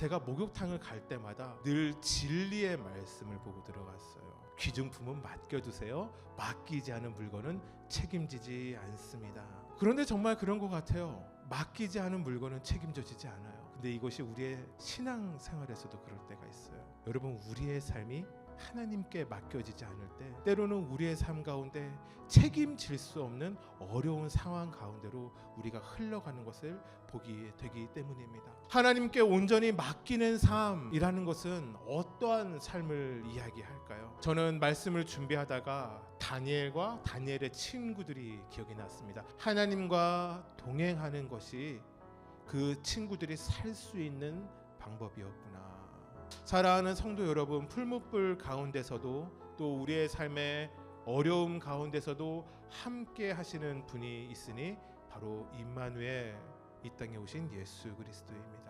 제가 목욕탕을 갈 때마다 늘 진리의 말씀을 보고 들어갔어요. 귀중품은 맡겨두세요. 맡기지 않은 물건은 책임지지 않습니다. 그런데 정말 그런 것 같아요. 맡기지 않은 물건은 책임져지지 않아요. 근데 이것이 우리의 신앙 생활에서도 그럴 때가 있어요. 여러분 우리의 삶이 하나님께 맡겨지지 않을 때 때로는 우리의 삶 가운데 책임질 수 없는 어려운 상황 가운데로 우리가 흘러가는 것을 보기 되기 때문입니다. 하나님께 온전히 맡기는 삶이라는 것은 어떠한 삶을 이야기할까요? 저는 말씀을 준비하다가 다니엘과 다니엘의 친구들이 기억이 났습니다. 하나님과 동행하는 것이 그 친구들이 살 수 있는 방법이었구나. 사랑하는 성도 여러분, 풀무불 가운데서도 또 우리의 삶의 어려움 가운데서도 함께 하시는 분이 있으니 바로 임마누엘 이 땅에 오신 예수 그리스도입니다.